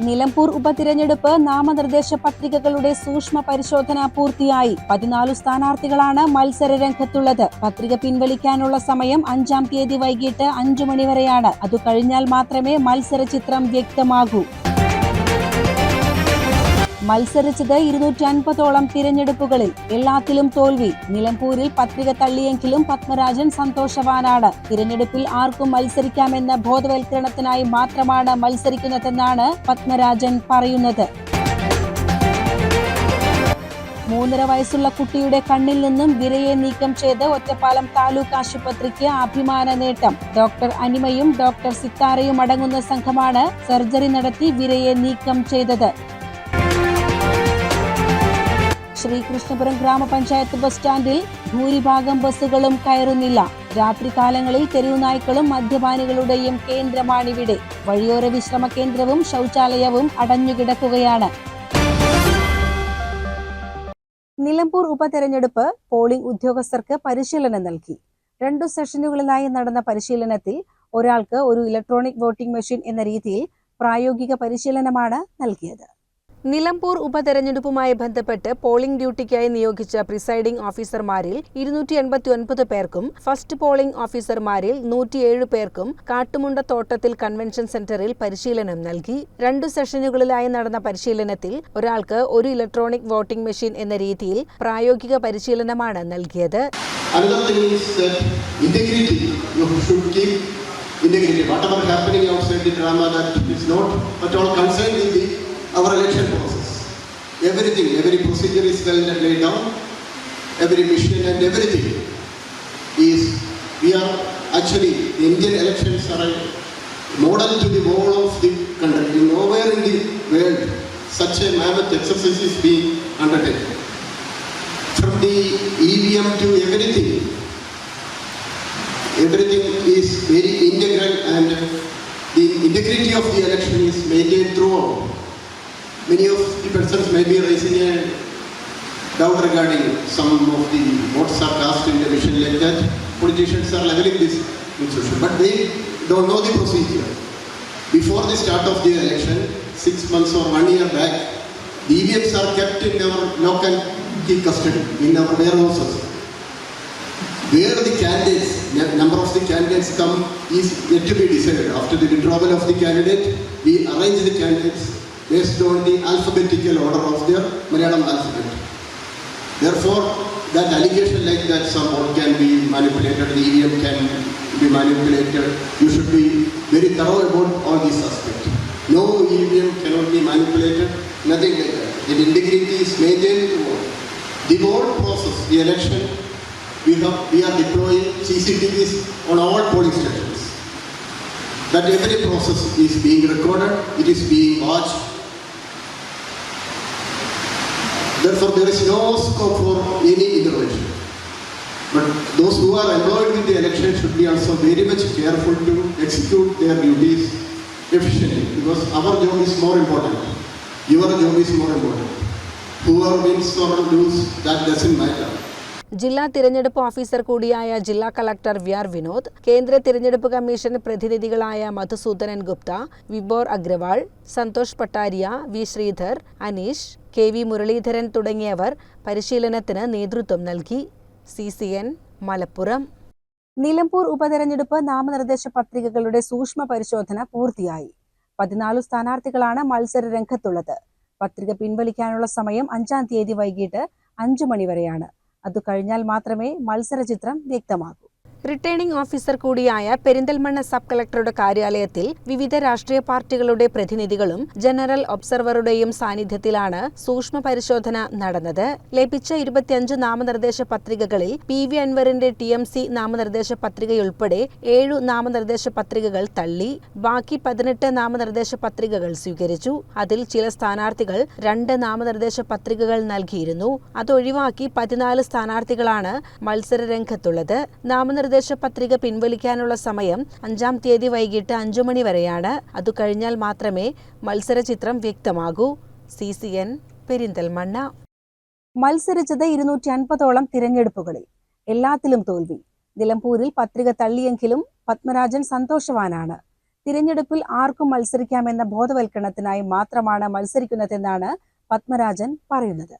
നിലമ്പൂർ ഉപതിരഞ്ഞെടുപ്പ് നാമനിർദ്ദേശ പത്രികകളുടെ സൂക്ഷ്മ പരിശോധന പൂർത്തിയായി. പതിനാല് സ്ഥാനാർത്ഥികളാണ് മത്സര രംഗത്തുള്ളത് പത്രിക പിൻവലിക്കാനുള്ള സമയം അഞ്ചാം തീയതി വൈകിട്ട് അഞ്ചു മണിവരെയാണ്. അത് കഴിഞ്ഞാൽ മാത്രമേ മത്സര ചിത്രം വ്യക്തമാകൂ. മത്സരിച്ചത് ഇരുന്നൂറ്റി അൻപതോളം തിരഞ്ഞെടുപ്പുകളിൽ എല്ലാത്തിലും തോൽവി. നിലമ്പൂരിൽ പത്രിക തള്ളിയെങ്കിലും പത്മരാജൻ സന്തോഷവാനാണ്. തിരഞ്ഞെടുപ്പിൽ ആർക്കും മത്സരിക്കാമെന്ന ബോധവൽക്കരണത്തിനായി മാത്രമാണ് മത്സരിക്കുന്നതെന്നാണ് പത്മരാജൻ പറയുന്നത്. മൂന്നര വയസ്സുള്ള കുട്ടിയുടെ കണ്ണിൽ നിന്നും വിരയെ നീക്കം ചെയ്ത് ഒറ്റപ്പാലം താലൂക്ക് ആശുപത്രിക്ക് അഭിമാന നേട്ടം. ഡോക്ടർ അനിമയും ഡോക്ടർ സിത്താരയും അടങ്ങുന്ന സംഘമാണ് സർജറി നടത്തി വിരയെ നീക്കം ചെയ്തത്. ശ്രീകൃഷ്ണപുരം ഗ്രാമപഞ്ചായത്ത് ബസ് സ്റ്റാൻഡിൽ ഭൂരിഭാഗം ബസ്സുകളും കയറുന്നില്ല. രാത്രികാലങ്ങളിൽ തെരുവുനായ്ക്കളും മദ്യപാനികളുടെയും കേന്ദ്രമാണിവിടെ വഴിയോര വിശ്രമ കേന്ദ്രവും ശൗചാലയവും അടഞ്ഞുകിടക്കുകയാണ്. നിലമ്പൂർ ഉപതെരഞ്ഞെടുപ്പ് പോളിംഗ് ഉദ്യോഗസ്ഥർക്ക് പരിശീലനം നൽകി. രണ്ടു സെഷനുകളിലായി നടന്ന പരിശീലനത്തിൽ ഒരാൾക്ക് ഒരു ഇലക്ട്രോണിക് വോട്ടിംഗ് മെഷീൻ എന്ന രീതിയിൽ പ്രായോഗിക പരിശീലനമാണ് നൽകിയത്. നിലമ്പൂർ ഉപതെരഞ്ഞെടുപ്പുമായി ബന്ധപ്പെട്ട് പോളിംഗ് ഡ്യൂട്ടിക്കായി നിയോഗിച്ച പ്രിസൈഡിംഗ് ഓഫീസർമാരിൽ ഇരുന്നൂറ്റി എൺപത്തി ഒൻപത് പേർക്കും ഫസ്റ്റ് പോളിംഗ് ഓഫീസർമാരിൽ നൂറ്റിയേഴ് പേർക്കും കാട്ടുമുണ്ട തോട്ടത്തിൽ കൺവെൻഷൻ സെന്ററിൽ പരിശീലനം നൽകി. രണ്ടു സെഷനുകളിലായി നടന്ന പരിശീലനത്തിൽ ഒരാൾക്ക് ഒരു ഇലക്ട്രോണിക് വോട്ടിംഗ് മെഷീൻ എന്ന രീതിയിൽ പ്രായോഗിക പരിശീലനമാണ് നൽകിയത്. Integrity. Whatever happening outside the drama that is not at all concerned with the, our election process. Everything, every procedure is well laid down. Every mission and everything is. We are actually the Indian elections are a model to the whole of the country. Nowhere in the world such a mammoth exercise is being undertaken from the EVM to everything. Everything is very integral and the integrity of the election is maintained throughout. Many of the persons may be raising a doubt regarding some of the votes are cast in the vision like that. Politicians are leveling this institution, but they don't know the procedure. Before the start of the election, six months or one year back, the EVMs are kept in our local key custody, in our warehouses. Where the candidates, number of the candidates come is yet to be decided. After the withdrawal of the candidate, we arrange the candidates based on the alphabetical order of their Malayalam alphabet. Therefore, that allegation like that some vote can be manipulated, the EVM can be manipulated, you should be very thorough about all these aspects. No EVM cannot be manipulated, nothing like that. The integrity is maintained throughout. The whole process, the election, we have, we are deploying CCTVs on all polling stations. That every process is being recorded, it is being watched. Therefore, there is no scope for any intervention. But those who are employed with the election should be also very much careful to execute their duties efficiently because our job is more important. Your job is more important. Whoever wins or lose, that doesn't matter. ജില്ലാ തിരഞ്ഞെടുപ്പ് officer കൂടിയായ ജില്ലാ collector V R Vinod കേന്ദ്ര തിരഞ്ഞെടുപ്പ് commission പ്രതിനിധികളായ Madhusoodanan Gupta Vibor Agrawal Santosh Pattaria V Sreedhar Aneesh K V Muraleedharan തുടങ്ങിയവർ പരിശീലനത്തിന് നേതൃത്വം നൽകി. C C N Malappuram. Nilambur ഉപതെരഞ്ഞെടുപ്പ് നാമനിർദ്ദേശ പത്രികകളുടെ സൂക്ഷ്മ പരിശോധന പൂർത്തിയായി. പതിനാല് സ്ഥാനാർത്ഥികളാണ് മത്സര രംഗത്തുള്ളത്. പത്രിക പിൻവലിക്കാനുള്ള സമയം അഞ്ചാം തീയതി വൈകിട്ട് അഞ്ചു മണിവരെയാണ് അത് കഴിഞ്ഞാൽ മാത്രമേ മത്സര ചിത്രം വ്യക്തമാകൂ. റിട്ടേണിംഗ് ഓഫീസർ കൂടിയായ പെരിന്തൽമണ്ണ സബ് കളക്ടറുടെ കാര്യാലയത്തിൽ വിവിധ രാഷ്ട്രീയ പാർട്ടികളുടെ പ്രതിനിധികളും ജനറൽ ഒബ്സർവറുടെയും സാന്നിധ്യത്തിലാണ് സൂക്ഷ്മ പരിശോധന നടന്നത്. ലഭിച്ച ഇരുപത്തിയഞ്ച് നാമനിർദ്ദേശ പത്രികകളിൽ പി വി അൻവറിന്റെ ടി എം സി നാമനിർദ്ദേശ പത്രികയുൾപ്പെടെ ഏഴു നാമനിർദ്ദേശ പത്രികകൾ തള്ളി ബാക്കി പതിനെട്ട് നാമനിർദ്ദേശ പത്രികകൾ സ്വീകരിച്ചു. അതിൽ ചില സ്ഥാനാർത്ഥികൾ രണ്ട് നാമനിർദ്ദേശ പത്രികകൾ നൽകിയിരുന്നു. അതൊഴിവാക്കി പതിനാല് സ്ഥാനാർത്ഥികളാണ് മത്സര രംഗത്തുള്ളത് നാമനിർദ്ദേശ പത്രിക പിൻവലിക്കാനുള്ള സമയം അഞ്ചാം തീയതി വൈകിട്ട് അഞ്ചു മണി വരെയാണ്. അതു കഴിഞ്ഞാൽ മാത്രമേ മത്സര ചിത്രം വ്യക്തമാകൂ. C C N Perinthalmanna. മത്സരിച്ചത് ഇരുന്നൂറ്റി അൻപതോളം തിരഞ്ഞെടുപ്പുകളിൽ എല്ലാത്തിലും തോൽവി. നിലമ്പൂരിൽ പത്രിക തള്ളിയെങ്കിലും പത്മരാജൻ സന്തോഷവാനാണ്. തിരഞ്ഞെടുപ്പിൽ ആർക്കും മത്സരിക്കാമെന്ന ബോധവൽക്കരണത്തിനായി മാത്രമാണ് മത്സരിക്കുന്നതെന്നാണ് പത്മരാജൻ പറയുന്നത്.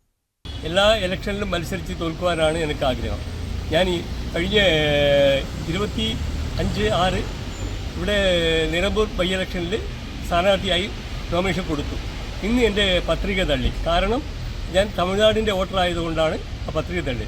എല്ലാ ഇലക്ഷനിലും മത്സരിച്ച് തോൽക്കുവാനാണ് എനിക്ക് ആഗ്രഹം ഞാൻ ഈ കഴിഞ്ഞ ഇരുപത്തി അഞ്ച് ആറ് ഇവിടെ നിലമ്പൂർ ബൈ ഇലക്ഷനിൽ സ്ഥാനാർത്ഥിയായി നോമിനേഷൻ കൊടുത്തു. ഇന്ന് എന്റെ പത്രിക തള്ളി. കാരണം ഞാൻ തമിഴ്നാടിന്റെ വോട്ടറായതുകൊണ്ടാണ് ആ പത്രിക തള്ളി.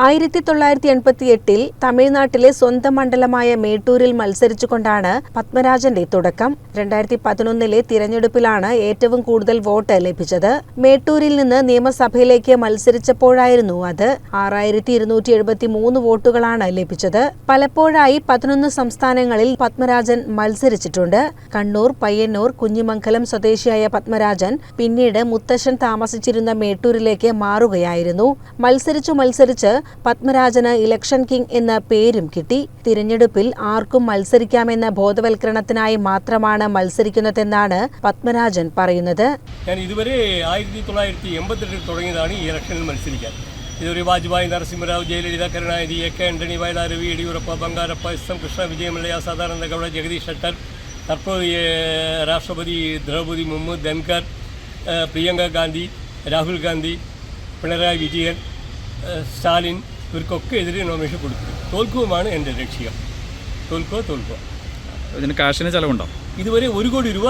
ആയിരത്തി തൊള്ളായിരത്തി എൺപത്തി എട്ടിൽ തമിഴ്നാട്ടിലെ സ്വന്തം മണ്ഡലമായ മേട്ടൂരിൽ മത്സരിച്ചുകൊണ്ടാണ് പത്മരാജന്റെ തുടക്കം. രണ്ടായിരത്തി പതിനൊന്നിലെ തിരഞ്ഞെടുപ്പിലാണ് ഏറ്റവും കൂടുതൽ വോട്ട് ലഭിച്ചത്. മേട്ടൂരിൽ നിന്ന് നിയമസഭയിലേക്ക് മത്സരിച്ചപ്പോഴായിരുന്നു അത്. ആറായിരത്തി ഇരുന്നൂറ്റി എഴുപത്തി മൂന്ന് വോട്ടുകളാണ് ലഭിച്ചത്. പലപ്പോഴായി പതിനൊന്ന് സംസ്ഥാനങ്ങളിൽ പത്മരാജൻ മത്സരിച്ചിട്ടുണ്ട്. കണ്ണൂർ പയ്യന്നൂർ കുഞ്ഞിമംഗലം സ്വദേശിയായ പത്മരാജൻ പിന്നീട് മുത്തശ്ശൻ താമസിച്ചിരുന്ന മേട്ടൂരിലേക്ക് മാറുകയായിരുന്നു. മത്സരിച്ചു മത്സരിച്ച് പത്മരാജന് ഇലക്ഷൻ കിങ് എന്ന പേരും കിട്ടി. തിരഞ്ഞെടുപ്പിൽ ആർക്കും മത്സരിക്കാമെന്ന ബോധവൽക്കരണത്തിനായി മാത്രമാണ് മത്സരിക്കുന്നതെന്നാണ് പത്മരാജൻ പറയുന്നത്. ഞാൻ ഇതുവരെ ആയിരത്തി തൊള്ളായിരത്തി തുടങ്ങിയതാണ് ഈ ഇലക്ഷനിൽ മത്സരിക്കാൻ. ഇതുവരെ Vajpayee Narasimha Rao Jayalalithaa Karunanidhi A K Antony Vayalar V Yediyurappa Bangarappa S M Krishna Vijay Mallya Sadananda Gowda Jagadish Shettar തർപ്പതി രാഷ്ട്രപതി ദ്രൗപതി മുർമു ധൻകർ പ്രിയങ്ക ഗാന്ധി രാഹുൽ ഗാന്ധി പിണറായി വിജയൻ സ്റ്റാലിൻ ഇവർക്കൊക്കെ എതിരെ നോമിനേഷൻ കൊടുക്കും തോൽക്കുവുമാണ് എന്റെ ലക്ഷ്യം. തോൽക്കുക തോൽക്കുക. ഇതിന് കാശിന് ചിലവുണ്ടോ? ഇതുവരെ ഒരു കോടി രൂപ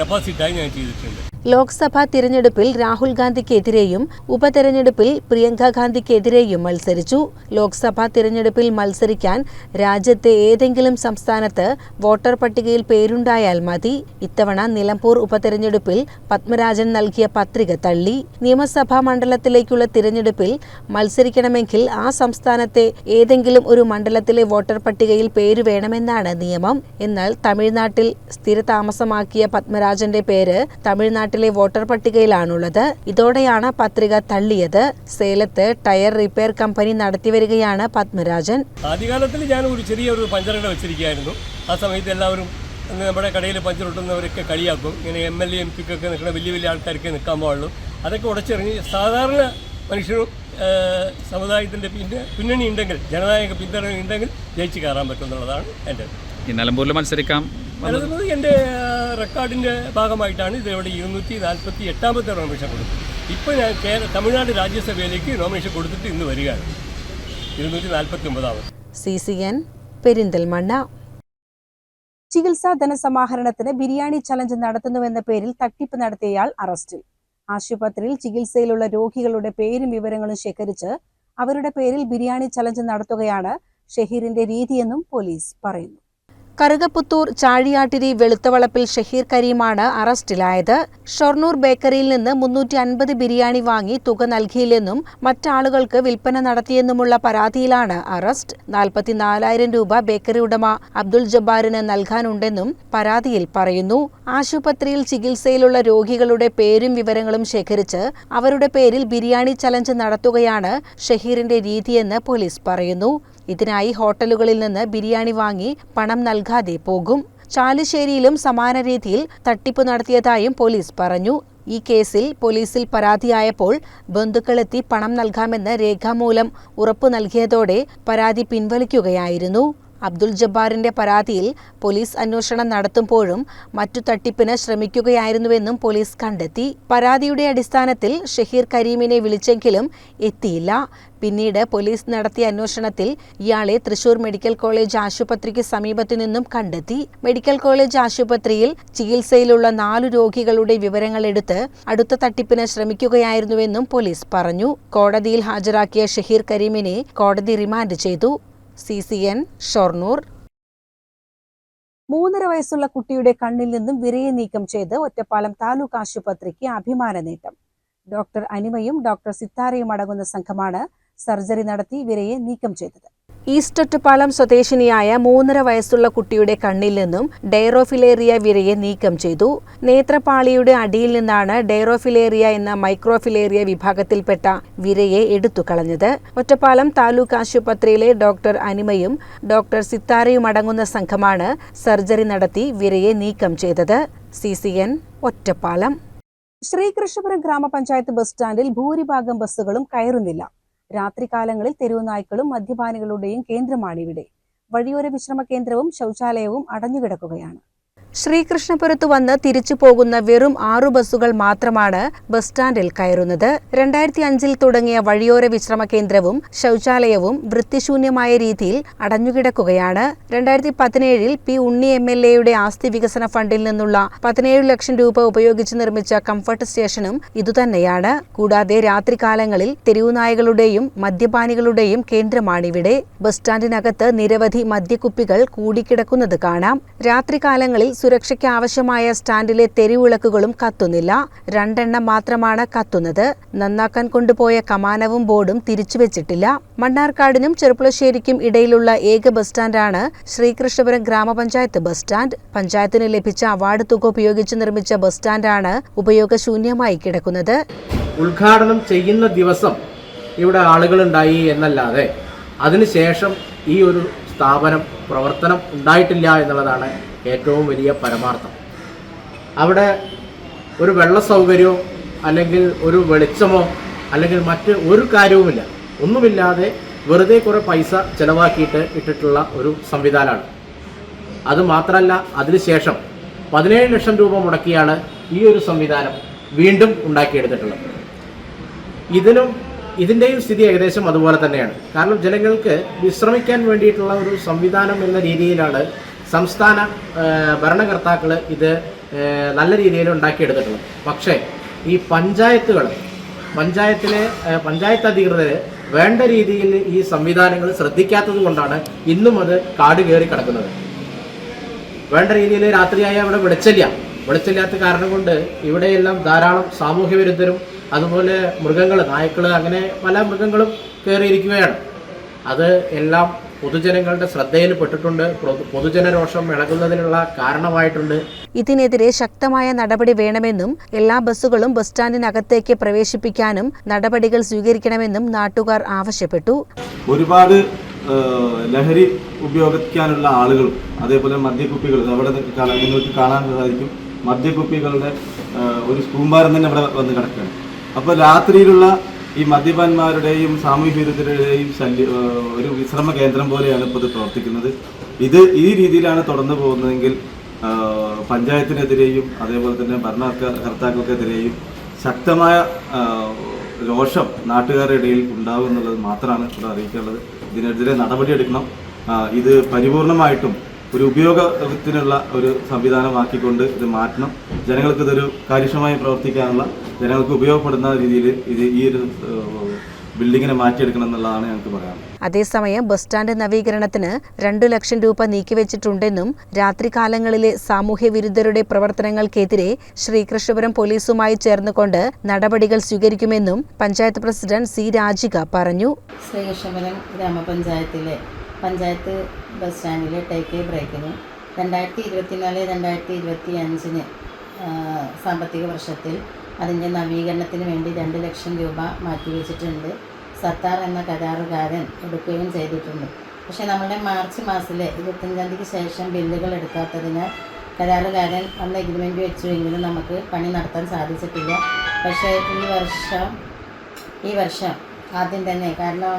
ഡെപ്പോസിറ്റായി ഞാൻ ചെയ്തിട്ടുണ്ട്. ലോക്സഭാ തിരഞ്ഞെടുപ്പിൽ രാഹുൽ ഗാന്ധിക്കെതിരെയും ഉപതെരഞ്ഞെടുപ്പിൽ പ്രിയങ്ക ഗാന്ധിക്കെതിരെയും മത്സരിച്ചു. ലോക്സഭാ തിരഞ്ഞെടുപ്പിൽ മത്സരിക്കാൻ രാജ്യത്തെ ഏതെങ്കിലും സംസ്ഥാനത്ത് വോട്ടർ പട്ടികയിൽ പേരുണ്ടായാൽ മതി. ഇത്തവണ നിലമ്പൂർ ഉപതെരഞ്ഞെടുപ്പിൽ പത്മരാജൻ നൽകിയ പത്രിക തള്ളി. നിയമസഭാ മണ്ഡലത്തിലേക്കുള്ള തിരഞ്ഞെടുപ്പിൽ മത്സരിക്കണമെങ്കിൽ ആ സംസ്ഥാനത്തെ ഏതെങ്കിലും ഒരു മണ്ഡലത്തിലെ വോട്ടർ പട്ടികയിൽ പേര് വേണമെന്നാണ് നിയമം. എന്നാൽ തമിഴ്നാട്ടിൽ സ്ഥിരതാമസമാക്കിയ പത്മരാജന്റെ പേര് തമിഴ്നാട്ടിലെ വോട്ടർ പട്ടികയിലാണുള്ളത്. ഇതോടെയാണ് പത്രിക തള്ളിയത്. സേലത്ത് ടയർ റിപ്പയർ കമ്പനി നടത്തിവരികയാണ് പത്മരാജൻ. ആദ്യകാലത്തിൽ ഞാൻ ഒരു ചെറിയൊരു കട വെച്ചിരിക്കുകയായിരുന്നു. ആ സമയത്ത് എല്ലാവരും നമ്മുടെ കടയിൽ പഞ്ചർ ഒട്ടുന്നവരൊക്കെ കളിയാക്കും. ഇങ്ങനെ എം എൽ എ എം പിക്കൊക്കെ നിൽക്കുന്ന വലിയ വലിയ ആൾക്കാർക്ക് നിൽക്കാൻ പാടുള്ളൂ. അതൊക്കെ ഉടച്ചിറങ്ങി സാധാരണ മനുഷ്യരും സമുദായത്തിന്റെ പിന്നെ പിന്നണി ഉണ്ടെങ്കിൽ ജനനായക പിന്തുണ ഉണ്ടെങ്കിൽ ജയിച്ചു കയറാൻ പറ്റുന്നുള്ളതാണ് എന്റെ ഈ നിലമ്പൂരിൽ മത്സരിക്കാം. നൽകുന്നത് എന്റെ റെക്കോർഡിന്റെ ഭാഗമായിട്ടാണ് ഇതിവിടെ ഇരുന്നൂറ്റി നാൽപ്പത്തി എട്ടാമത്തെ നോമിനേഷൻ കൊടുത്തത്. ഇപ്പോൾ ഞാൻ കേരള തമിഴ്നാട് രാജ്യസഭയിലേക്ക് നോമിനേഷൻ കൊടുത്തിട്ട് ഇന്ന് വരികയാണ്. ഇരുന്നൂറ്റി നാൽപ്പത്തി ഒമ്പതാമത് സി സി എൻ പെരിന്തൽമണ്ണ. ചികിത്സാ ധനസമാഹരണത്തിന് ബിരിയാണി ചലഞ്ച് നടത്തുന്നുവെന്ന പേരിൽ തട്ടിപ്പ് നടത്തിയയാൾ അറസ്റ്റിൽ. ആശുപത്രിയിൽ ചികിത്സയിലുള്ള രോഗികളുടെ പേരും വിവരങ്ങളും ശേഖരിച്ച് അവരുടെ പേരിൽ ബിരിയാണി ചലഞ്ച് നടത്തുകയാണ് ഷഹീറിന്റെ രീതിയെന്നും പോലീസ് പറയുന്നു. കറുകപ്പുത്തൂർ ചാഴിയാട്ടിരി വെളുത്തവളപ്പിൽ ഷഹീർ കരീമാണ് അറസ്റ്റിലായത്. ഷൊർണൂർ ബേക്കറിയിൽ നിന്ന് മുന്നൂറ്റി അൻപത് ബിരിയാണി വാങ്ങി തുക നൽകിയില്ലെന്നും മറ്റാളുകൾക്ക് വിൽപ്പന നടത്തിയെന്നുമുള്ള പരാതിയിലാണ് അറസ്റ്റ്. നാൽപ്പത്തിനാലായിരം രൂപ ബേക്കറി ഉടമ അബ്ദുൾ ജബ്ബാറിന് നൽകാനുണ്ടെന്നും പരാതിയിൽ പറയുന്നു. ആശുപത്രിയിൽ ചികിത്സയിലുള്ള രോഗികളുടെ പേരും വിവരങ്ങളും ശേഖരിച്ച് അവരുടെ പേരിൽ ബിരിയാണി ചലഞ്ച് നടത്തുകയാണ് ഷഹീറിന്റെ രീതിയെന്ന് പോലീസ് പറയുന്നു. ഇതിനായി ഹോട്ടലുകളിൽ നിന്ന് ബിരിയാണി വാങ്ങി പണം നൽകാതെ പോകും. ചാലുശ്ശേരിയിലും സമാന രീതിയിൽ തട്ടിപ്പ് നടത്തിയതായും പോലീസ് പറഞ്ഞു. ഈ കേസിൽ പോലീസിൽ പരാതിയായപ്പോൾ ബന്ധുക്കളെത്തി പണം നൽകാമെന്ന് രേഖാമൂലം ഉറപ്പു നൽകിയതോടെ പരാതി പിൻവലിക്കുകയായിരുന്നു. അബ്ദുൾ ജബ്ബാറിന്റെ പരാതിയിൽ പോലീസ് അന്വേഷണം നടത്തുമ്പോഴും മറ്റു തട്ടിപ്പിന് ശ്രമിക്കുകയായിരുന്നുവെന്നും പോലീസ് കണ്ടെത്തി. പരാതിയുടെ അടിസ്ഥാനത്തിൽ ഷഹീർ കരീമിനെ വിളിച്ചെങ്കിലും എത്തിയില്ല. പിന്നീട് പോലീസ് നടത്തിയ അന്വേഷണത്തിൽ ഇയാളെ തൃശൂർ മെഡിക്കൽ കോളേജ് ആശുപത്രിക്ക് സമീപത്തു നിന്നും കണ്ടെത്തി. മെഡിക്കൽ കോളേജ് ആശുപത്രിയിൽ ചികിത്സയിലുള്ള നാലു രോഗികളുടെ വിവരങ്ങൾ എടുത്ത് അടുത്ത തട്ടിപ്പിന് ശ്രമിക്കുകയായിരുന്നുവെന്നും പോലീസ് പറഞ്ഞു. കോടതിയിൽ ഹാജരാക്കിയ ഷഹീർ കരീമിനെ കോടതി റിമാൻഡ് ചെയ്തു. C C N Shoranur. മൂന്നര വയസ്സുള്ള കുട്ടിയുടെ കണ്ണിൽ നിന്നും വിരയെ നീക്കം ചെയ്ത് ഒറ്റപ്പാലം താലൂക്ക് ആശുപത്രിക്ക് അഭിമാന നേട്ടം. ഡോക്ടർ അനിമയും ഡോക്ടർ സിത്താരയും അടങ്ങുന്ന സംഘമാണ് സർജറി നടത്തി വിരയെ നീക്കം ചെയ്തത്. ഈസ്റ്റ് ഒറ്റപ്പാലം സ്വദേശിനിയായ മൂന്നര വയസ്സുള്ള കുട്ടിയുടെ കണ്ണിൽ നിന്നും ഡെയറോഫിലേറിയ വിരയെ നീക്കം ചെയ്തു. നേത്രപാളിയുടെ അടിയിൽ നിന്നാണ് ഡെയറോഫിലേറിയ എന്ന മൈക്രോഫിലേറിയ വിഭാഗത്തിൽപ്പെട്ട വിരയെ എടുത്തു കളഞ്ഞത് ഒറ്റപ്പാലം താലൂക്ക് ആശുപത്രിയിലെ ഡോക്ടർ അനിമയും ഡോക്ടർ സിത്താരയും അടങ്ങുന്ന സംഘമാണ് സർജറി നടത്തി വിരയെ നീക്കം ചെയ്തത്. C C N Ottapalam. Sreekrishnapuram ഗ്രാമപഞ്ചായത്ത് ബസ് സ്റ്റാൻഡിൽ ഭൂരിഭാഗം ബസ്സുകളും കയറുന്നില്ല. രാത്രികാലങ്ങളിൽ തെരുവുനായ്ക്കളും മദ്യപാനികളുടെയും കേന്ദ്രമാണിവിടെ വഴിയോര വിശ്രമ കേന്ദ്രവും ശൗചാലയവും അടഞ്ഞുകിടക്കുകയാണ്. ശ്രീകൃഷ്ണപുരത്ത് വന്ന് തിരിച്ചു പോകുന്ന വെറും ആറു ബസ്സുകൾ മാത്രമാണ് ബസ് സ്റ്റാൻഡിൽ കയറുന്നത്. രണ്ടായിരത്തി അഞ്ചിൽ തുടങ്ങിയ വഴിയോര വിശ്രമ കേന്ദ്രവും ശൗചാലയവും വൃത്തിശൂന്യമായ രീതിയിൽ അടഞ്ഞുകിടക്കുകയാണ്. രണ്ടായിരത്തി പതിനേഴിൽ പി ഉണ്ണി എം എൽ എയുടെ ആസ്തി വികസന ഫണ്ടിൽ നിന്നുള്ള പതിനേഴ് ലക്ഷം രൂപ ഉപയോഗിച്ച് നിർമ്മിച്ച കംഫർട്ട് സ്റ്റേഷനും ഇതുതന്നെയാണ്. കൂടാതെ രാത്രികാലങ്ങളിൽ തെരുവുനായകളുടെയും മദ്യപാനികളുടെയും കേന്ദ്രമാണിവിടെ. ബസ് സ്റ്റാൻഡിനകത്ത് നിരവധി മദ്യക്കുപ്പികൾ കൂടിക്കിടക്കുന്നത് കാണാം. രാത്രികാലങ്ങളിൽ സുരക്ഷയ്ക്ക് ആവശ്യമായ സ്റ്റാൻഡിലെ തെരുവിളക്കുകളും കത്തുന്നില്ല. രണ്ടെണ്ണം മാത്രമാണ് കത്തുന്നത്. നന്നാക്കാൻ കൊണ്ടുപോയ കമാനവും ബോർഡും തിരിച്ചുവെച്ചിട്ടില്ല. മണ്ണാർക്കാടിനും ചെറുപ്പുളശ്ശേരിക്കും ഇടയിലുള്ള ഏക ബസ് സ്റ്റാൻഡാണ് ശ്രീകൃഷ്ണപുരം ഗ്രാമപഞ്ചായത്ത് ബസ് സ്റ്റാൻഡ്. പഞ്ചായത്തിന് ലഭിച്ച അവാർഡ് തുക ഉപയോഗിച്ച് നിർമ്മിച്ച ബസ് സ്റ്റാൻഡാണ് ഉപയോഗശൂന്യമായി കിടക്കുന്നത്. ഉദ്ഘാടനം ചെയ്യുന്ന ദിവസം ഇവിടെ ആളുകളുണ്ടായി എന്നല്ലാതെ അതിനുശേഷം ഈ ഒരു സ്ഥാപനം പ്രവർത്തനം ഉണ്ടായിട്ടില്ല എന്നുള്ളതാണ് ഏറ്റവും വലിയ പരമാർത്ഥം. അവിടെ ഒരു വെള്ള സൗകര്യമോ അല്ലെങ്കിൽ ഒരു വെളിച്ചമോ അല്ലെങ്കിൽ മറ്റ് ഒരു കാര്യവുമില്ല. ഒന്നുമില്ലാതെ വെറുതെ കുറേ പൈസ ചിലവാക്കിയിട്ട് ഇട്ടിട്ടുള്ള ഒരു സംവിധാനമാണ് അത് മാത്രമല്ല അതിനുശേഷം പതിനേഴ് ലക്ഷം രൂപ മുടക്കിയാണ് ഈ ഒരു സംവിധാനം വീണ്ടും ഉണ്ടാക്കിയെടുത്തിട്ടുള്ളത്. ഇതിനും ഇതിന്റെയും സ്ഥിതി ഏകദേശം അതുപോലെ തന്നെയാണ്. കാരണം ജനങ്ങൾക്ക് വിശ്രമിക്കാൻ വേണ്ടിയിട്ടുള്ള ഒരു സംവിധാനം എന്ന രീതിയിലാണ് സംസ്ഥാന ഭരണകർത്താക്കൾ ഇത് നല്ല രീതിയിൽ ഉണ്ടാക്കിയെടുത്തിട്ടുള്ളത് പക്ഷേ ഈ പഞ്ചായത്തുകൾ പഞ്ചായത്തിലെ പഞ്ചായത്ത് അധികൃതർ വേണ്ട രീതിയിൽ ഈ സംവിധാനങ്ങൾ ശ്രദ്ധിക്കാത്തത് കൊണ്ടാണ് ഇന്നും അത് കാട് കയറി കിടക്കുന്നത്. വേണ്ട രീതിയിൽ രാത്രിയായ അവിടെ വെളിച്ചമില്ല. വെളിച്ചമില്ലാത്ത കാരണം കൊണ്ട് ഇവിടെയെല്ലാം ധാരാളം സാമൂഹ്യ വിരുദ്ധരും അതുപോലെ മൃഗങ്ങൾ നായ്ക്കൾ അങ്ങനെ പല മൃഗങ്ങളും കയറിയിരിക്കുകയാണ്. അത് എല്ലാം പൊതുജനങ്ങളുടെ ശ്രദ്ധയിൽപ്പെട്ടിട്ടുണ്ട്. പൊതുജനരോഷം ഇളകുന്നതിനുള്ള കാരണമായിട്ടുണ്ട്. ഇതിനെതിരെ ശക്തമായ നടപടി വേണമെന്നും എല്ലാ ബസ്സുകളും ബസ് സ്റ്റാൻഡിനകത്തേക്ക് പ്രവേശിപ്പിക്കാനും നടപടികൾ സ്വീകരിക്കണമെന്നും നാട്ടുകാർ ആവശ്യപ്പെട്ടു. ഒരുപാട് ലഹരി ഉപയോഗിക്കാനുള്ള ആളുകൾ അതേപോലെ മദ്യക്കുപ്പികൾ അവിടെ നിങ്ങൾക്ക് കാണാൻ സാധിക്കും. മദ്യക്കുപ്പികളുടെ ഒരു കൂമ്പാരം തന്നെ അവിടെ വന്ന് കിടക്കുകയാണ്. അപ്പോൾ രാത്രിയിലുള്ള ഈ മദ്യപാന്മാരുടെയും സാമൂഹ്യ വിരുദ്ധരുടെയും ശല്യ ഒരു വിശ്രമ കേന്ദ്രം പോലെയാണ് ഇപ്പോൾ ഇത് പ്രവർത്തിക്കുന്നത്. ഇത് ഈ രീതിയിലാണ് തുടർന്നു പോകുന്നതെങ്കിൽ പഞ്ചായത്തിനെതിരെയും അതേപോലെ തന്നെ ഭരണകർത്താക്കൾക്കെതിരെയും ശക്തമായ രോഷം നാട്ടുകാരുടെ ഇടയിൽ ഉണ്ടാകും എന്നുള്ളത് മാത്രമാണ് ഇവിടെ അറിയിക്കാനുള്ളത്. ഇതിനെതിരെ നടപടിയെടുക്കണം. ഇത് പരിപൂർണമായിട്ടും ഒരു ഉപയോഗത്തിനുള്ള ഒരു സംവിധാനമാക്കിക്കൊണ്ട് ഇത് മാറ്റണം. ജനങ്ങൾക്ക് ഇതൊരു കാര്യക്ഷമമായി പ്രവർത്തിക്കാനുള്ള ജനങ്ങൾക്ക് ഉപയോഗപ്പെടുന്ന രീതിയിൽ ഇത് ഈ ഒരു ബിൽഡിങ്ങിനെ മാറ്റിയെടുക്കണം എന്നുള്ളതാണ് ഞങ്ങൾക്ക് പറയാം അതേസമയം ബസ് സ്റ്റാൻഡ് നവീകരണത്തിന് രണ്ടു ലക്ഷം രൂപ നീക്കിവെച്ചിട്ടുണ്ടെന്നും രാത്രികാലങ്ങളിലെ സാമൂഹ്യ വിരുദ്ധരുടെ പ്രവർത്തനങ്ങൾക്കെതിരെ ശ്രീകൃഷ്ണപുരം പോലീസുമായി ചേർന്നുകൊണ്ട് നടപടികൾ സ്വീകരിക്കുമെന്നും പഞ്ചായത്ത് പ്രസിഡന്റ് സി രാജിക പറഞ്ഞു. ശ്രീകൃഷ്ണപുരം ഗ്രാമപഞ്ചായത്തിലെ പഞ്ചായത്ത് ബസ് സ്റ്റാൻഡിലെ ടേക്ക് എ ബ്രേക്കിന് രണ്ടായിരത്തി ഇരുപത്തിനാല് രണ്ടായിരത്തി ഇരുപത്തി അഞ്ചിന് സാമ്പത്തിക വർഷത്തിൽ അതിന്റെ നവീകരണത്തിന് വേണ്ടി രണ്ട് ലക്ഷം രൂപ മാറ്റിവെച്ചിട്ടുണ്ട് സത്താർ എന്ന കരാറുകാരൻ എടുക്കുകയും ചെയ്തിട്ടുണ്ട്. പക്ഷേ നമ്മുടെ മാർച്ച് മാസത്തിലെ ഇരുപത്തഞ്ചാം തീയതിക്ക് ശേഷം ബില്ലുകൾ എടുക്കാത്തതിനാൽ കരാറുകാരൻ അന്ന് എഗ്രിമെന്റ് വെച്ചുവെങ്കിലും നമുക്ക് പണി നടത്താൻ സാധിച്ചിട്ടില്ല. പക്ഷേ ഈ വർഷം ഈ വർഷം ആദ്യം തന്നെ കാരണം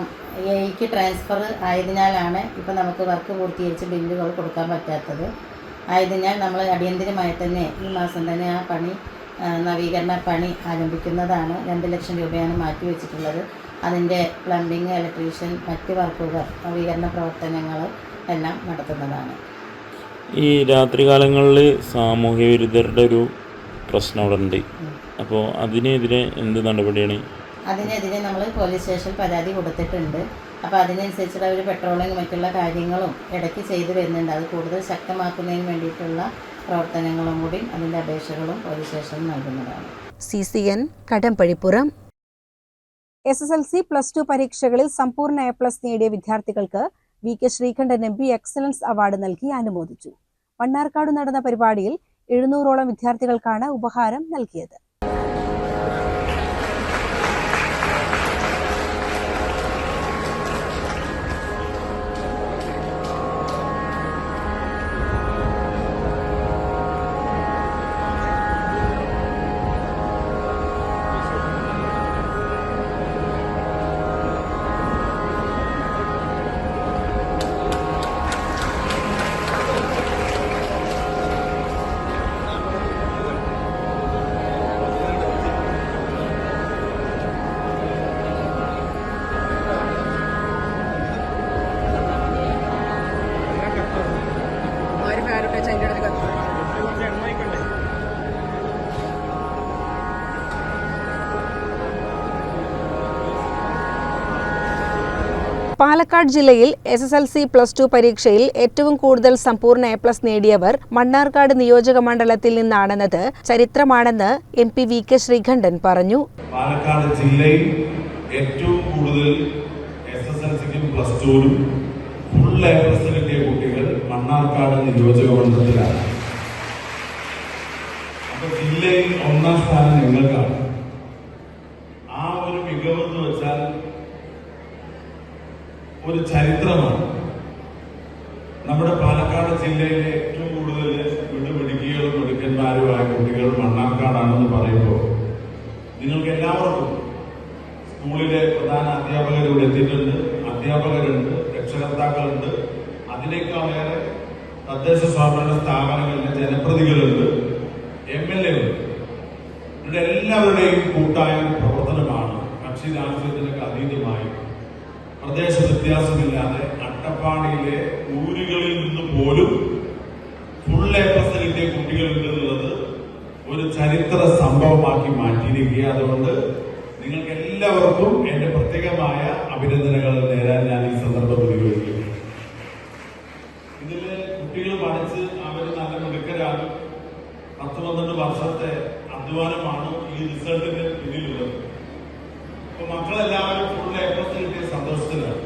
എയ്ക്ക് ട്രാൻസ്ഫർ ആയതിനാലാണ് ഇപ്പോൾ നമുക്ക് വർക്ക് പൂർത്തീകരിച്ച് ബില്ലുകൾ കൊടുക്കാൻ പറ്റാത്തത്. ആയതിനാൽ നമ്മൾ അടിയന്തിരമായി തന്നെ ഈ മാസം തന്നെ ആ പണി നവീകരണ പണി ആരംഭിക്കുന്നതാണ്. രണ്ട് ലക്ഷം രൂപയാണ് മാറ്റി വെച്ചിട്ടുള്ളത്. അതിന്റെ പ്ലംബിങ് ഇലക്ട്രീഷ്യൻ മറ്റ് വർക്കുകൾ നവീകരണ പ്രവർത്തനങ്ങൾ എല്ലാം നടത്തുന്നതാണ്. ഈ രാത്രികാലങ്ങളിൽ സാമൂഹ്യ വിരുദ്ധരുടെ ഒരു പ്രശ്നം അവിടെ ഉണ്ട് അപ്പോൾ അതിനെതിരെ എന്ത് നടപടിയാണ് അതിനെതിരെ നമ്മൾ പോലീസ് സ്റ്റേഷനിൽ പരാതി കൊടുത്തിട്ടുണ്ട്. അപ്പോൾ അതിനനുസരിച്ചുള്ള ഒരു പെട്രോളിങ് മറ്റുള്ള കാര്യങ്ങളും ഇടയ്ക്ക് ചെയ്തു വരുന്നുണ്ട്. അത് കൂടുതൽ ശക്തമാക്കുന്നതിന് വേണ്ടിയിട്ടുള്ള പ്രവർത്തനങ്ങളും കൂടി അതിന്റെ അപേക്ഷകളും പോലീസ് സ്റ്റേഷനിൽ നൽകുന്നതാണ്. C C N Kadambazhipuram. S S L C plus two പരീക്ഷകളിൽ സമ്പൂർണ എ പ്ലസ് നേടിയ വിദ്യാർത്ഥികൾക്ക് V K Sreekantan M P excellence award നൽകി അനുമോദിച്ചു. മണ്ണാർക്കാട് നടന്ന പരിപാടിയിൽ എഴുന്നൂറോളം വിദ്യാർത്ഥികൾക്കാണ് ഉപഹാരം നൽകിയത്. പാലക്കാട് ജില്ലയിൽ S S L C plus two പരീക്ഷയിൽ ഏറ്റവും കൂടുതൽ സമ്പൂർണ എ പ്ലസ് നേടിയവർ മണ്ണാർക്കാട് നിയോജക മണ്ഡലത്തിൽ നിന്നാണെന്നത് ചരിത്രമാണെന്ന് M P V K Sreekantan പറഞ്ഞു. പാലക്കാട് ജില്ലയിൽ ഏറ്റവും കൂടുതൽ എസ് എസ് എൽ സിക്കും പ്ലസ് ടുവിനും ഫുൾ എ പ്ലസ് കിട്ടിയ കുട്ടികൾ മണ്ണാർക്കാട് നിയോജക മണ്ഡലത്തിലാണ്. അപ്പൊ ജില്ലയിൽ ഒന്നാം സ്ഥാനം നിങ്ങൾക്കാണ്. ആ ഒരു മികവെന്ന് വെച്ചാൽ ഒരു ചരിത്രമാണ്. നമ്മുടെ പാലക്കാട് ജില്ലയിലെ ഏറ്റവും കൂടുതൽ വിടുപിടിക്കുകയും മിടുക്കന്മാരുമായ കുട്ടികൾ മണ്ണാർക്കാടാണെന്ന് പറയുമ്പോൾ നിങ്ങൾക്ക് എല്ലാവർക്കും സ്കൂളിലെ പ്രധാന അധ്യാപകർ ഇവിടെ എത്തിയിട്ടുണ്ട്. അധ്യാപകരുണ്ട് രക്ഷകർത്താക്കളുണ്ട്. അതിനേക്കാളേറെ തദ്ദേശ സ്വയംഭരണ സ്ഥാപനങ്ങളിലെ ജനപ്രതികളുണ്ട് എം എൽ എ ഉണ്ട് ഇവിടെ എല്ലാവരുടെയും കൂട്ടായ പ്രവർത്തനമാണ്. കക്ഷി രാഷ്ട്രീയത്തിനൊക്കെ അതീതമായി പ്രദേശ വ്യത്യാസമില്ലാതെ അട്ടപ്പാടിയിലെ ഊരുകളിൽ നിന്ന് പോലും ഫുൾ എ പ്ലസ് കിട്ടിയ കുട്ടികളുണ്ട് എന്നുള്ളത് ഒരു ചരിത്ര സംഭവമാക്കി മാറ്റിയിരിക്കുക അതുകൊണ്ട് നിങ്ങൾക്ക് എല്ലാവർക്കും എന്റെ പ്രത്യേകമായ അഭിനന്ദനങ്ങൾ നേരാൻ ഞാൻ ഈ സന്ദർഭം ഉപയോഗിക്കുന്നു ഇതിൽ കുട്ടികൾ പഠിച്ച് അവർ നല്ല മിടുക്കരാണ്. പത്ത് പന്ത്രണ്ട് വർഷത്തെ അധ്വാനമാണ് ഈ റിസൾട്ടിന് പിന്നിലുള്ളത്. അപ്പൊ മക്കളെല്ലാവരും ഫുൾ എ പ്ലസ് കിട്ടിയ സന്തോഷത്തിലാണ്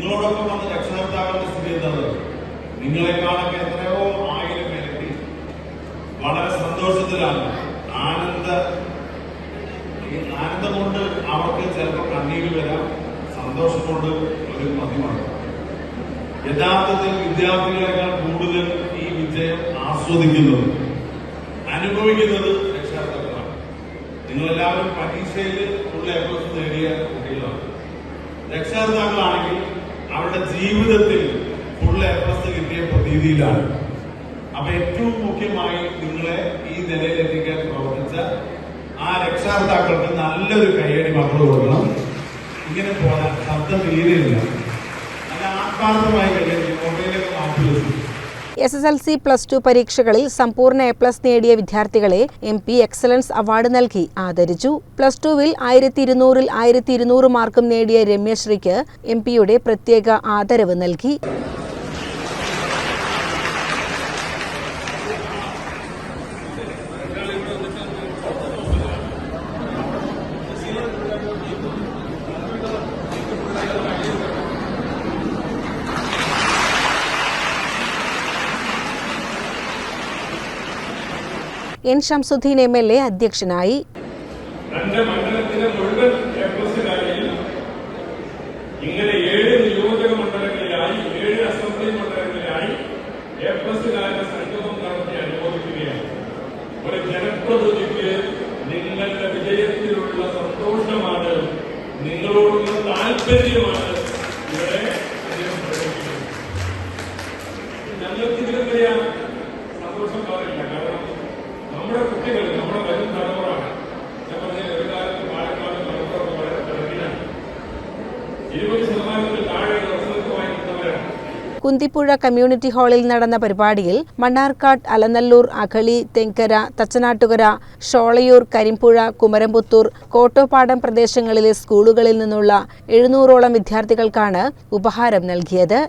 നിങ്ങളോടൊപ്പം വന്ന രക്ഷകർത്താക്കളുടെ സ്ഥിതി എന്താണ്? നിങ്ങളെക്കാളൊക്കെ എത്രയോ ആയിരം ഇരട്ടി വളരെ സന്തോഷത്തിലാണ്. ആനന്ദ ആനന്ദം കൊണ്ട് അവർക്ക് ചിലപ്പോൾ കണ്ണീര് വരാം. സന്തോഷം കൊണ്ട് ഒരു മതിമാണ് യഥാർത്ഥത്തിൽ വിദ്യാർത്ഥികളെക്കാൾ കൂടുതൽ ഈ വിജയം ആസ്വദിക്കുന്നത് അനുഭവിക്കുന്നത് രക്ഷാകർത്താക്കളാണ്. നിങ്ങളെല്ലാവരും പരീക്ഷയിൽ ഉള്ള എഫ് നേടിയ കുട്ടികളാണ്. രക്ഷകർത്താക്കളാണെങ്കിൽ അവരുടെ ജീവിതത്തിൽ ഫുൾ എ കിട്ടിയ പ്രതീതിയിലാണ്. അപ്പൊ ഏറ്റവും മുഖ്യമായി നിങ്ങളെ ഈ നിലയിലെത്തിക്കാൻ പ്രവർത്തിച്ച ആ രക്ഷാകർത്താക്കൾക്ക് നല്ലൊരു കൈയടി മക്കൾ കൊടുക്കണം. ഇങ്ങനെ പോകാൻ ശബ്ദം തീരെയില്ല. നല്ല ആത്മാർത്ഥമായി കയ്യടി മൊബൈലൊക്കെ മാറ്റി വെച്ചു. S S L C plus two പരീക്ഷകളിൽ സമ്പൂർണ എ പ്ലസ് നേടിയ വിദ്യാർത്ഥികളെ എം പി എക്സലൻസ് അവാർഡ് നൽകി. ആദരിച്ചു. പ്ലസ് ടുവിൽ ആയിരത്തി ഇരുന്നൂറിൽ ആയിരത്തി ഇരുന്നൂറ് മാർക്കും നേടിയ രമ്യശ്രീക്ക് എം പിയുടെ പ്രത്യേക ആദരവ് നൽകി. N Shamsuddin M L A അധ്യക്ഷനായി. ഇങ്ങനെ ഏഴ് നിയോജക മണ്ഡലങ്ങളിലായി ഏഴ് അസംബ്ലി മണ്ഡലങ്ങളിലായി എ പ്ലസുകാരുടെ സംഗമം നടത്തി അനുമോദിക്കുകയാണ്. ഒരു ജനപ്രതിനിധിക്ക് നിങ്ങളുടെ വിജയത്തിലുള്ള സന്തോഷമാണ് നിങ്ങളോടുള്ള താല്പര്യമാണ് കുന്തിപ്പുഴ കമ്മ്യൂണിറ്റി ഹാളിൽ നടന്ന പരിപാടിയിൽ മണ്ണാർക്കാട് അലനല്ലൂർ അകളി തെങ്കര തച്ചനാട്ടുകര ഷോളയൂർ കരിമ്പുഴ കുമരംപുത്തൂർ കോട്ടോപ്പാടം പ്രദേശങ്ങളിലെ സ്കൂളുകളിൽ നിന്നുള്ള എഴുന്നൂറോളം വിദ്യാർത്ഥികൾക്കാണ് ഉപഹാരം നൽകിയത്.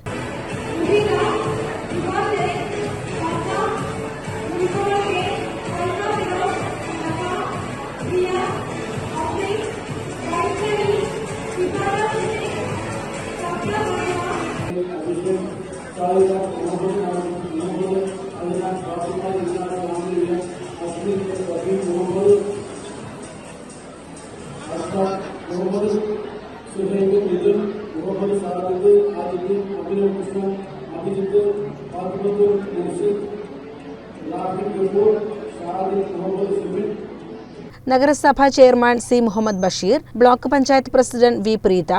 നഗരസഭാ chairman C Muhammad Basheer block panchayat president V Preetha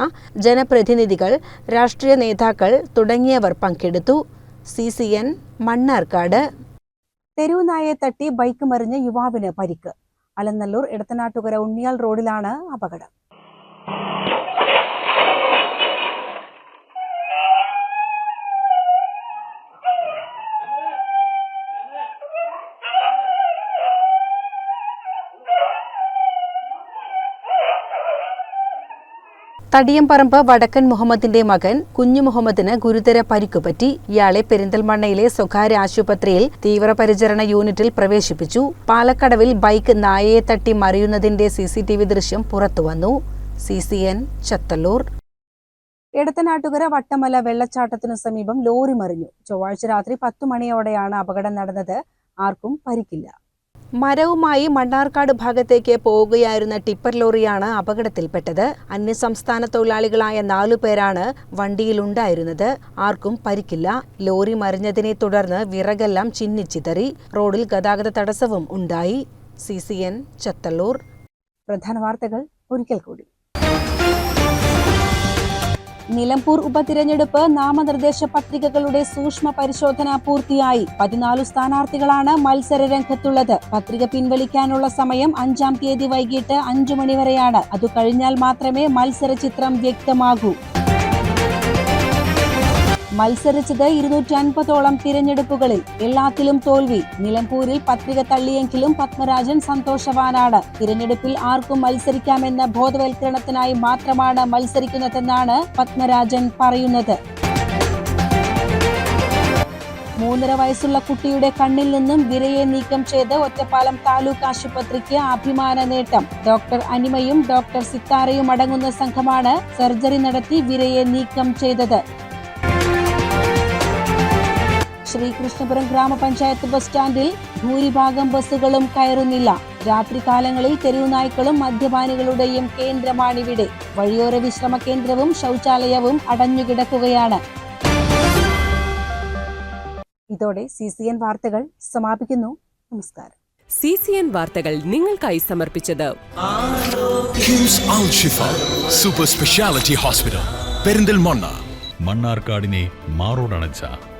ജനപ്രതിനിധികൾ രാഷ്ട്രീയ നേതാക്കൾ തുടങ്ങിയവർ പങ്കെടുത്തു. സി സി എൻ മണ്ണാർക്കാട് തെരുവുനായെ തട്ടി ബൈക്ക് മറിഞ്ഞ് യുവാവിന് പരിക്ക്. അലനല്ലൂർ ഇടത്തനാട്ടുകര ഉണ്ണിയാൽ റോഡിലാണ് അപകടം. തടിയംപറമ്പ് വടക്കൻ മുഹമ്മദിന്റെ മകൻ കുഞ്ഞു മുഹമ്മദിന് ഗുരുതര പരിക്കുപറ്റി. ഇയാളെ പെരിന്തൽമണ്ണയിലെ സ്വകാര്യ ആശുപത്രിയിൽ തീവ്രപരിചരണ യൂണിറ്റിൽ പ്രവേശിപ്പിച്ചു. പാലക്കടവിൽ ബൈക്ക് നായയെ തട്ടി മറിയുന്നതിന്റെ സിസിടിവി ദൃശ്യം പുറത്തുവന്നു. C C N Chathallur. Edathanattukara Vattamala വെള്ളച്ചാട്ടത്തിനു സമീപം ലോറി മറിഞ്ഞു. ചൊവ്വാഴ്ച രാത്രി പത്തു മണിയോടെയാണ് അപകടം നടന്നത്. ആർക്കും പരിക്കില്ല. മരവുമായി മണ്ണാർക്കാട് ഭാഗത്തേക്ക് പോവുകയായിരുന്ന ടിപ്പർ ലോറിയാണ് അപകടത്തിൽപ്പെട്ടത്. അന്യസംസ്ഥാന തൊഴിലാളികളായ നാലു പേരാണ് വണ്ടിയിലുണ്ടായിരുന്നത്. ആർക്കും പരിക്കില്ല. ലോറി മറിഞ്ഞതിനെ തുടർന്ന് വിറകെല്ലാം ചിന്നിച്ചിതറി. റോഡിൽ ഗതാഗത തടസ്സവും ഉണ്ടായി. സി സി എൻ ചത്തല്ലൂർ പ്രധാന വാർത്തകൾ ഒരിക്കൽ കൂടി. നിലമ്പൂർ ഉപതിരഞ്ഞെടുപ്പ് നാമനിർദ്ദേശ പത്രികകളുടെ സൂക്ഷ്മ പരിശോധന പൂർത്തിയായി. പതിനാല് സ്ഥാനാർത്ഥികളാണ് മത്സര രംഗത്തുള്ളത് പത്രിക പിൻവലിക്കാനുള്ള സമയം അഞ്ചാം തീയതി വൈകിട്ട് അഞ്ചു മണിവരെയാണ്. അത് കഴിഞ്ഞാൽ മാത്രമേ മത്സര ചിത്രം വ്യക്തമാകൂ. മത്സരിച്ചത് ഇരുന്നൂറ്റി അൻപതോളം തിരഞ്ഞെടുപ്പുകളിൽ എല്ലാത്തിലും തോൽവി. നിലമ്പൂരിൽ പത്രിക തള്ളിയെങ്കിലും പത്മരാജൻ സന്തോഷവാനാണ്. തിരഞ്ഞെടുപ്പിൽ ആർക്കും മത്സരിക്കാമെന്ന ബോധവൽക്കരണത്തിനായി മാത്രമാണ് മത്സരിക്കുന്നതെന്നാണ് പത്മരാജൻ പറയുന്നത്. മൂന്നര വയസ്സുള്ള കുട്ടിയുടെ കണ്ണിൽ നിന്നും വിരയെ നീക്കം ചെയ്ത് ഒറ്റപ്പാലം താലൂക്ക് ആശുപത്രിക്ക് അഭിമാന നേട്ടം. ഡോക്ടർ അനിമയും ഡോക്ടർ സിത്താരയും അടങ്ങുന്ന സംഘമാണ് സർജറി നടത്തി വിരയെ നീക്കം ചെയ്തത്. ശ്രീകൃഷ്ണപുരം ഗ്രാമപഞ്ചായത്ത് ബസ് സ്റ്റാൻഡിൽ ഭൂരിഭാഗം ബസ്സുകളും കയറുന്നില്ല. രാത്രികാലങ്ങളിൽ തെരുവുനായ്ക്കളും മദ്യപാനികളുടെയും കേന്ദ്രമാണിവിടെ. വഴിയോര വിശ്രമ കേന്ദ്രവും ശൗചാലയവും അടഞ്ഞുകിടക്കുകയാണ്. ഇതോടെ സി സി എൻ വാർത്തകൾ സമാപിക്കുന്നു. നമസ്കാരം. സി സി എൻ വാർത്തകൾ നിങ്ങൾക്കായി സമർപ്പിച്ചത് സൂപ്പർ സ്പെഷ്യാലിറ്റി ഹോസ്പിറ്റൽ പെരിന്തൽമണ്ണ മണ്ണാർക്കാടിനെ മാറോടണച്ച